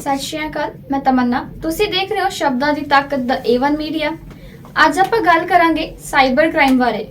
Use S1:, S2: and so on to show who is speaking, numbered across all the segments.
S1: ਸਤਿ ਸ਼੍ਰੀ ਅਕਾਲ, ਮੈਂ ਤਮੰਨਾ। ਤੁਸੀਂ ਦੇਖ ਰਹੇ ਹੋ ਸ਼ਬਦਾਂ ਦੀ ਤਾਕਤ ਦਾ A1 ਮੀਡੀਆ ਅੱਜ ਆਪਾਂ ਗੱਲ ਕਰਾਂਗੇ ਸਾਈਬਰ ਕ੍ਰਾਈਮ ਬਾਰੇ।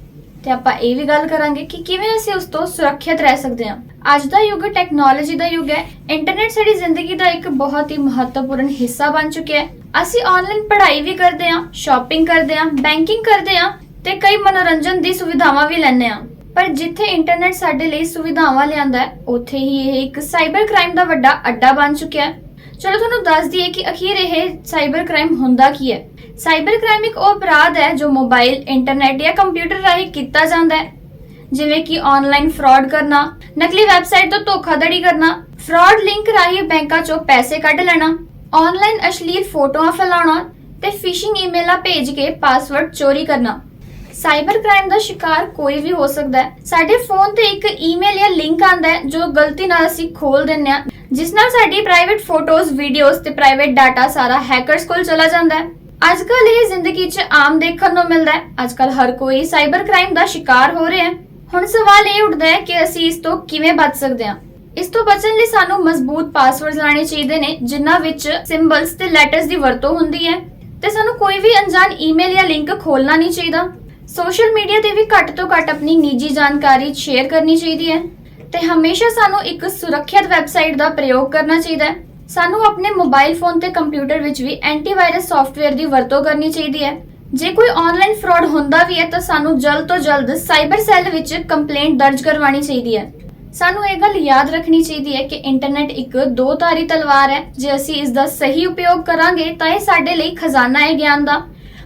S1: ਤੇ ਆਪਾਂ ਇਹ ਵੀ ਗੱਲ ਕਰਾਂਗੇ ਕਿ ਕਿਵੇਂ ਅਸੀਂ ਉਸ ਤੋਂ ਸੁਰੱਖਿਅਤ ਰਹਿ ਸਕਦੇ ਹਾਂ। ਅੱਜ ਦਾ ਯੁੱਗ ਟੈਕਨੋਲੋਜੀ ਦਾ ਯੁੱਗ ਹੈ। ਇੰਟਰਨੈਟ ਸਾਡੀ ਜ਼ਿੰਦਗੀ ਦਾ ਇੱਕ ਬਹੁਤ ਹੀ ਮਹੱਤਵਪੂਰਨ ਹਿੱਸਾ ਬਣ ਚੁੱਕਿਆ ਹੈ। ਅਸੀਂ ਆਨਲਾਈਨ ਪੜ੍ਹਾਈ ਵੀ ਕਰਦੇ ਹਾਂ ਸ਼ਾਪਿੰਗ ਕਰਦੇ ਹਾਂ ਬੈਂਕਿੰਗ ਕਰਦੇ ਹਾਂ ਤੇ ਕਈ ਮਨੋਰੰਜਨ ਦੀ ਸੁਵਿਧਾਵਾਂ ਵੀ ਲੈਂਦੇ ਹਾਂ। ਪਰ ਜਿੱਥੇ ਇੰਟਰਨੈਟ ਸਾਡੇ ਲਈ ਸੁਵਿਧਾਵਾਂ ਲਿਆਂਦਾ ਹੈ, ਉੱਥੇ ਹੀ ਇਹ ਇੱਕ ਸਾਈਬਰ ਕ੍ਰਾਈਮ ਦਾ ਵੱਡਾ ਅੱਡਾ ਬਣ ਚੁੱਕਿਆ ਹੈ। ਚਲੋ ਤੁਹਾਨੂੰ ਦੱਸ ਦਈਏ ਕਿ ਅਖੀਰ ਇਹ ਸਾਈਬਰ ਕ੍ਰਾਈਮ ਹੁੰਦਾ ਕੀ ਹੈ? ਸਾਈਬਰ ਕ੍ਰਾਈਮ ਇੱਕ ਉਹ ਅਪਰਾਧ ਹੈ ਜੋ ਮੋਬਾਈਲ ਇੰਟਰਨੈਟ ਜਾਂ ਕੰਪਿਊਟਰ ਰਾਹੀਂ ਕੀਤਾ ਜਾਂਦਾ ਹੈ। ਜਿਵੇਂ ਕਿ ਆਨਲਾਈਨ ਫਰਾਡ ਕਰਨਾ, ਨਕਲੀ ਵੈਬਸਾਈਟ ਤੋਂ ਧੋਖਾਧੜੀ ਕਰਨਾ ਫਰਾਡ ਲਿੰਕ ਰਾਹੀਂ ਬੈਂਕਾਂ 'ਚੋਂ ਪੈਸੇ ਕੱਢ ਲੈਣਾ ਆਨਲਾਈਨ ਅਸ਼ਲੀਲ ਫੋਟੋਆਂ ਫੈਲਾਉਣਾ ਤੇ ਫਿਸ਼ਿੰਗ ਈਮੇਲਾਂ ਭੇਜ ਕੇ ਪਾਸਵਰਡ ਚੋਰੀ ਕਰਨਾ। ਸਾਈਬਰ ਕ੍ਰਾਈਮ ਦਾ ਸ਼ਿਕਾਰ ਕੋਈ ਵੀ ਹੋ ਸਕਦਾ ਹੈ। ਸਾਡੇ ਫੋਨ ਤੇ ਇੱਕ ਈਮੇਲ ਜਾਂ ਲਿੰਕ ਆਂਦਾ ਹੈ ਜੋ ਗਲਤੀ ਨਾਲ ਅਸੀਂ ਖੋਲ ਦਿੰਨੇ ਆ ਜਿਸ ਨਾਲ ਸਾਡੀ ਪ੍ਰਾਈਵੇਟ ਫੋਟੋਜ਼ ਵੀਡੀਓਜ਼ ਤੇ ਪ੍ਰਾਈਵੇਟ ਡਾਟਾ ਸਾਰਾ ਹੈਕਰਸ ਕੋਲ ਚਲਾ ਜਾਂਦਾ ਹੈ। ਅੱਜ ਕੱਲ ਇਹ ਜ਼ਿੰਦਗੀ 'ਚ ਆਮ ਦੇਖਣ ਨੂੰ ਮਿਲਦਾ ਹੈ। ਅੱਜ ਕੱਲ ਹਰ ਕੋਈ ਸਾਈਬਰ ਕ੍ਰਾਈਮ ਦਾ ਸ਼ਿਕਾਰ ਹੋ ਰਿਹਾ ਹੈ। ਹੁਣ ਸਵਾਲ ਇਹ ਉੱਠਦਾ ਹੈ ਕਿ ਅਸੀਂ ਇਸ ਤੋਂ ਕਿਵੇਂ ਬਚ ਸਕਦੇ ਹਾਂ? ਇਸ ਤੋਂ ਬਚਣ ਲਈ ਸਾਨੂੰ ਮਜ਼ਬੂਤ ਪਾਸਵਰਡਸ ਲਾਣੇ ਚਾਹੀਦੇ ਨੇ, ਜਿਨ੍ਹਾਂ ਵਿੱਚ ਸਿੰਬਲਸ ਤੇ ਲੈਟਰਸ ਦੀ ਵਰਤੋਂ ਹੁੰਦੀ ਹੈ। ਤੇ ਸਾਨੂੰ ਕੋਈ ਵੀ ਅਣਜਾਣ ਈਮੇਲ ਜਾਂ ਲਿੰਕ ਖੋਲਣਾ ਨਹੀਂ ਚਾਹੀਦਾ। ਸੋਸ਼ਲ ਮੀਡੀਆ ਤੇ ਵੀ ਘੱਟ ਤੋਂ ਘੱਟ ਆਪਣੀ ਨਿੱਜੀ ਜਾਣਕਾਰੀ ਸ਼ੇਅਰ ਕਰਨੀ ਚਾਹੀਦੀ ਹੈ। ਤੇ ਹਮੇਸ਼ਾ ਸਾਨੂੰ ਇੱਕ ਸੁਰੱਖਿਅਤ ਵੈਬਸਾਈਟ ਦਾ ਪ੍ਰਯੋਗ ਕਰਨਾ ਚਾਹੀਦਾ ਹੈ। ਸਾਨੂੰ ਆਪਣੇ ਮੋਬਾਈਲ ਫੋਨ ਤੇ ਕੰਪਿਊਟਰ ਵਿੱਚ ਵੀ ਐਂਟੀਵਾਇਰਸ ਸੌਫਟਵੇਅਰ ਦੀ ਵਰਤੋਂ ਕਰਨੀ ਚਾਹੀਦੀ ਹੈ। ਜੇ ਕੋਈ ਆਨਲਾਈਨ ਫਰਾਡ ਹੁੰਦਾ ਵੀ ਹੈ ਤਾਂ ਸਾਨੂੰ ਜਲਦ ਤੋਂ ਜਲਦ ਸਾਈਬਰ ਸੈੱਲ ਵਿੱਚ ਕੰਪਲੇਂਟ ਦਰਜ ਕਰਵਾਉਣੀ ਚਾਹੀਦੀ ਹੈ। ਸਾਨੂੰ ਇਹ ਗੱਲ ਯਾਦ ਰੱਖਣੀ ਚਾਹੀਦੀ ਹੈ ਕਿ ਇੰਟਰਨੈਟ ਇੱਕ ਦੋ ਧਾਰੀ ਤਲਵਾਰ ਹੈ। ਜੇ ਅਸੀਂ ਇਸ ਦਾ ਸਹੀ ਉਪਯੋਗ ਕਰਾਂਗੇ ਤਾਂ ਇਹ ਸਾਡੇ ਲਈ ਖਜ਼ਾਨਾ ਹੈ ਗਿਆਨ ਦਾ।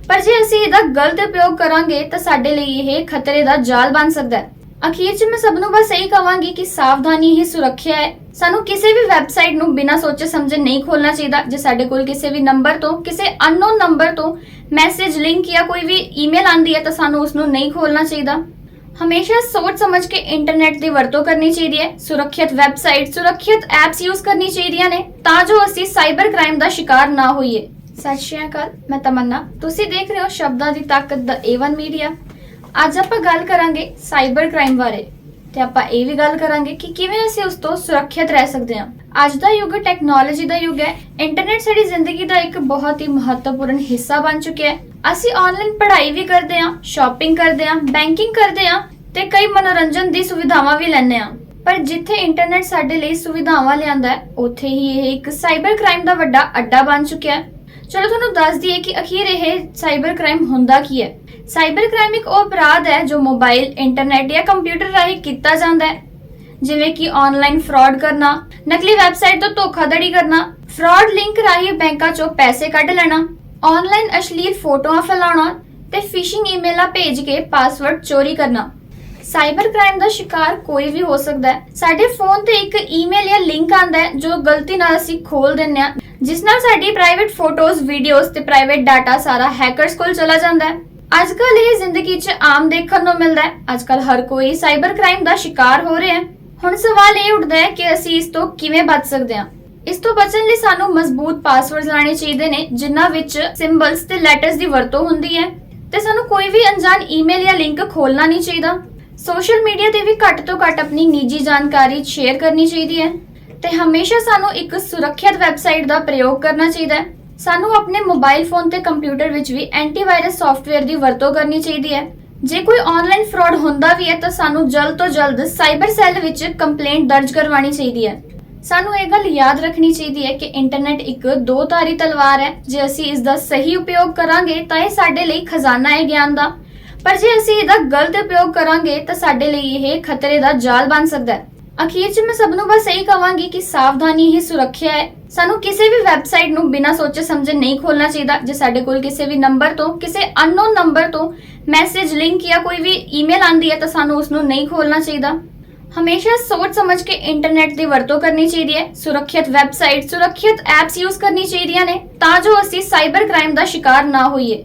S1: ਪਰ ਜੇ ਅਸੀਂ ਇਹਦਾ ਗਲਤ ਉਪਯੋਗ ਕਰਾਂਗੇ ਤਾਂ ਸਾਡੇ ਲਈ ਇਹ ਖਤਰੇ ਦਾ ਜਾਲ ਬਣ ਸਕਦਾ ਹੈ। ਅਖੀਰ 'ਚ ਮੈਂ ਸਭ ਨੂੰ ਬਸ ਇਹੀ ਕਹਾਂਗੀ ਕਿ ਸਾਵਧਾਨੀ ਹੀ ਸੁਰੱਖਿਆ ਹੈ। ਸਾਨੂੰ ਕਿਸੇ ਵੀ ਵੈਬਸਾਈਟ ਨੂੰ ਬਿਨਾਂ ਸੋਚੇ ਸਮਝੇ ਨਹੀਂ ਖੋਲਣਾ ਚਾਹੀਦਾ। ਜੇ ਸਾਡੇ ਕੋਲ ਕਿਸੇ ਵੀ ਨੰਬਰ ਤੋਂ, ਕਿਸੇ ਅਨਨੋਨ ਨੰਬਰ ਤੋਂ ਮੈਸੇਜ, ਲਿੰਕ ਜਾਂ ਕੋਈ ਵੀ ਈਮੇਲ ਆਂਦੀ ਹੈ ਤਾਂ ਸਾਨੂੰ ਉਸ ਨੂੰ ਨਹੀਂ ਖੋਲਣਾ ਚਾਹੀਦਾ। ਹਮੇਸ਼ਾ ਸੋਚ ਸਮਝ ਕੇ ਇੰਟਰਨੈਟ ਦੀ ਵਰਤੋਂ ਕਰਨੀ ਚਾਹੀਦੀ ਹੈ। ਸੁਰੱਖਿਅਤ ਵੈਬਸਾਈਟ, ਸੁਰੱਖਿਅਤ ਐਪਸ ਯੂਜ਼ ਕਰਨੀ ਚਾਹੀਦੀਆਂ ਨੇ ਤਾਂ ਜੋ ਅਸੀਂ ਸਾਈਬਰ ਕ੍ਰਾਈਮ ਦਾ ਸ਼ਿਕਾਰ ਨਾ ਹੋਈਏ। ਸਤਿ ਸ਼੍ਰੀ ਅਕਾਲ, ਮੈਂ ਤਮੰਨਾ। ਤੁਸੀਂ ਦੇਖ ਰਹੇ ਹੋ ਸ਼ਬਦਾਂ ਦੀ ਤਾਕਤ ਦਾ A1 ਮੀਡੀਆ ਅੱਜ ਆਪਾਂ ਗੱਲ ਕਰਾਂਗੇ ਸਾਈਬਰ ਕ੍ਰਾਈਮ ਬਾਰੇ ਤੇ ਆਪਾਂ ਇਹ ਵੀ ਗੱਲ ਕਰਾਂਗੇ ਕਿ ਕਿਵੇਂ ਅਸੀਂ ਉਸ ਤੋਂ ਸੁਰੱਖਿਅਤ ਰਹਿ ਸਕਦੇ ਹਾਂ। ਅੱਜ ਦਾ ਯੁੱਗ ਟੈਕਨੋਲੋਜੀ ਦਾ ਯੁੱਗ ਹੈ। ਇੰਟਰਨੈਟ ਸਾਡੀ ਜ਼ਿੰਦਗੀ ਦਾ ਇੱਕ ਬਹੁਤ ਹੀ ਮਹੱਤਵਪੂਰਨ ਹਿੱਸਾ ਬਣ ਚੁੱਕਿਆ ਹੈ। ਅਸੀਂ ਆਨਲਾਈਨ ਪੜ੍ਹਾਈ ਵੀ ਕਰਦੇ ਹਾਂ ਸ਼ਾਪਿੰਗ ਕਰਦੇ ਹਾਂ ਬੈਂਕਿੰਗ ਕਰਦੇ ਹਾਂ ਤੇ ਕਈ ਮਨੋਰੰਜਨ ਦੀ ਸੁਵਿਧਾਵਾਂ ਵੀ ਲੈਂਦੇ ਹਾਂ। ਪਰ ਜਿੱਥੇ ਇੰਟਰਨੈਟ ਸਾਡੇ ਲਈ ਸੁਵਿਧਾਵਾਂ ਲਿਆਂਦਾ ਹੈ, ਉੱਥੇ ਹੀ ਇਹ ਇੱਕ ਸਾਈਬਰ ਕ੍ਰਾਈਮ ਦਾ ਵੱਡਾ ਅੱਡਾ ਬਣ ਚੁੱਕਿਆ ਹੈ। ਚਲੋ ਤੁਹਾਨੂੰ ਦੱਸ ਦਈਏ ਕਿ ਅਖੀਰ ਇਹ ਸਾਈਬਰ ਕ੍ਰਾਈਮ ਹੁੰਦਾ ਕੀ ਹੈ? ਸਾਈਬਰ ਕ੍ਰਾਈਮ ਇੱਕ ਉਹ ਅਪਰਾਧ ਹੈ ਜੋ ਮੋਬਾਈਲ ਇੰਟਰਨੈਟ ਜਾਂ ਕੰਪਿਊਟਰ ਰਾਹੀਂ ਕੀਤਾ ਜਾਂਦਾ ਹੈ। ਜਿਵੇਂ ਕਿ ਆਨਲਾਈਨ ਫਰਾਡ ਕਰਨਾ, ਨਕਲੀ ਵੈਬਸਾਈਟ ਤੋਂ ਧੋਖਾਧੜੀ ਕਰਨਾ ਫਰਾਡ ਲਿੰਕ ਰਾਹੀਂ ਬੈਂਕਾਂ 'ਚੋਂ ਪੈਸੇ ਕੱਢ ਲੈਣਾ ਆਨਲਾਈਨ ਅਸ਼ਲੀਲ ਫੋਟੋਆਂ ਫੈਲਾਉਣਾ ਤੇ ਫਿਸ਼ਿੰਗ ਈਮੇਲਾਂ ਭੇਜ ਕੇ ਪਾਸਵਰਡ ਚੋਰੀ ਕਰਨਾ। ਸਾਈਬਰ ਕ੍ਰਾਈਮ ਦਾ ਸ਼ਿਕਾਰ ਕੋਈ ਵੀ ਹੋ ਸਕਦਾ ਹੈ। ਸਾਡੇ ਫੋਨ ਤੇ ਇੱਕ ਈਮੇਲ ਜਾਂ ਲਿੰਕ ਆਂਦਾ ਹੈ ਜੋ ਗਲਤੀ ਨਾਲ ਅਸੀਂ ਖੋਲ ਦਿੰਨੇ ਆ ਜਿਸ ਨਾਲ ਸਾਡੀ ਪ੍ਰਾਈਵੇਟ ਫੋਟੋਜ਼ ਵੀਡੀਓਜ਼ ਤੇ ਪ੍ਰਾਈਵੇਟ ਡਾਟਾ ਸਾਰਾ ਹੈਕਰਸ ਕੋਲ ਚਲਾ ਜਾਂਦਾ ਹੈ। ਅੱਜ ਇਹ ਜ਼ਿੰਦਗੀ 'ਚ ਆਮ ਦੇਖਣ ਨੂੰ ਮਿਲਦਾ ਹੈ। ਅੱਜ ਹਰ ਕੋਈ ਸਾਈਬਰ ਕ੍ਰਾਈਮ ਦਾ ਸ਼ਿਕਾਰ ਹੋ ਰਿਹਾ ਹੈ। ਹੁਣ ਸਵਾਲ ਇਹ ਉੱਠਦਾ ਹੈ ਕਿ ਅਸੀਂ ਇਸ ਤੋਂ ਕਿਵੇਂ ਬਚ ਸਕਦੇ ਹਾਂ? ਇਸ ਤੋਂ ਬਚਣ ਲਈ ਸਾਨੂੰ ਮਜ਼ਬੂਤ ਪਾਸਵਰਡਸ ਲਾਣੇ ਚਾਹੀਦੇ ਨੇ, ਜਿਨ੍ਹਾਂ ਵਿੱਚ ਸਿੰਬਲਸ ਤੇ ਲੈਟਰਸ ਦੀ ਵਰਤੋਂ ਹੁੰਦੀ ਹੈ। ਤੇ ਸਾਨੂੰ ਕੋਈ ਵੀ ਅਣਜਾਣ ਈਮੇਲ ਜਾਂ ਲਿੰਕ ਖੋਲਣਾ ਨਹੀਂ ਚਾਹੀਦਾ। ਸੋਸ਼ਲ ਮੀਡੀਆ ਤੇ ਵੀ ਘੱਟ ਤੋਂ ਘੱਟ ਆਪਣੀ ਨਿੱਜੀ ਜਾਣਕਾਰੀ ਸ਼ੇਅਰ ਕਰਨੀ ਚਾਹੀਦੀ ਹੈ। ਤੇ ਹਮੇਸ਼ਾ ਸਾਨੂੰ ਇੱਕ ਸੁਰੱਖਿਅਤ ਵੈਬਸਾਈਟ ਦਾ ਪ੍ਰਯੋਗ ਕਰਨਾ ਚਾਹੀਦਾ ਹੈ। ਸਾਨੂੰ ਆਪਣੇ ਮੋਬਾਈਲ ਫੋਨ ਤੇ ਕੰਪਿਊਟਰ ਵਿੱਚ ਵੀ ਐਂਟੀਵਾਇਰਸ ਸੌਫਟਵੇਅਰ ਦੀ ਵਰਤੋਂ ਕਰਨੀ ਚਾਹੀਦੀ ਹੈ। ਜੇ ਕੋਈ ਆਨਲਾਈਨ ਫਰਾਡ ਹੁੰਦਾ ਵੀ ਹੈ ਤਾਂ ਸਾਨੂੰ ਜਲਦ ਤੋਂ ਜਲਦ ਸਾਈਬਰ ਸੈੱਲ ਵਿੱਚ ਕੰਪਲੇਂਟ ਦਰਜ ਕਰਵਾਉਣੀ ਚਾਹੀਦੀ ਹੈ। ਸਾਨੂੰ ਇਹ ਗੱਲ ਯਾਦ ਰੱਖਣੀ ਚਾਹੀਦੀ ਹੈ ਕਿ ਇੰਟਰਨੈਟ ਇੱਕ ਦੋ ਧਾਰੀ ਤਲਵਾਰ ਹੈ। ਜੇ ਅਸੀਂ ਇਸ ਦਾ ਸਹੀ ਉਪਯੋਗ ਕਰਾਂਗੇ ਤਾਂ ਇਹ ਸਾਡੇ ਲਈ ਖਜ਼ਾਨਾ ਹੈ ਗਿਆਨ ਦਾ। ਪਰ ਜੇ ਅਸੀਂ ਇਹਦਾ ਗਲਤ ਉਪਯੋਗ ਕਰਾਂਗੇ ਤਾਂ ਸਾਡੇ ਲਈ ਇਹ ਖਤਰੇ ਦਾ ਜਾਲ ਬਣ ਸਕਦਾ ਹੈ। ਅਖੀਰ 'ਚ ਮੈਂ ਸਭ ਨੂੰ ਬਸ ਇਹੀ ਕਹਾਂਗੀ ਕਿ ਸਾਵਧਾਨੀ ਹੀ ਸੁਰੱਖਿਆ ਹੈ। ਸਾਨੂੰ ਕਿਸੇ ਵੀ ਵੈਬਸਾਈਟ ਨੂੰ ਬਿਨਾਂ ਸੋਚੇ ਸਮਝੇ ਨਹੀਂ ਖੋਲਣਾ ਚਾਹੀਦਾ। ਜੇ ਸਾਡੇ ਕੋਲ ਕਿਸੇ ਵੀ ਨੰਬਰ ਤੋਂ, ਕਿਸੇ ਅਨਨੋਨ ਨੰਬਰ ਤੋਂ ਮੈਸੇਜ, ਲਿੰਕ ਜਾਂ ਕੋਈ ਵੀ ਈਮੇਲ ਆਂਦੀ ਹੈ ਤਾਂ ਸਾਨੂੰ ਉਸ ਨੂੰ ਨਹੀਂ ਖੋਲਣਾ ਚਾਹੀਦਾ। ਹਮੇਸ਼ਾ ਸੋਚ ਸਮਝ ਕੇ ਇੰਟਰਨੈਟ ਦੀ ਵਰਤੋਂ ਕਰਨੀ ਚਾਹੀਦੀ ਹੈ। ਸੁਰੱਖਿਅਤ ਵੈਬਸਾਈਟ, ਸੁਰੱਖਿਅਤ ਐਪਸ ਯੂਜ਼ ਕਰਨੀ ਚਾਹੀਦੀਆਂ ਨੇ ਤਾਂ ਜੋ ਅਸੀਂ ਸਾਈਬਰ ਕ੍ਰਾਈਮ ਦਾ ਸ਼ਿਕਾਰ ਨਾ ਹੋਈਏ।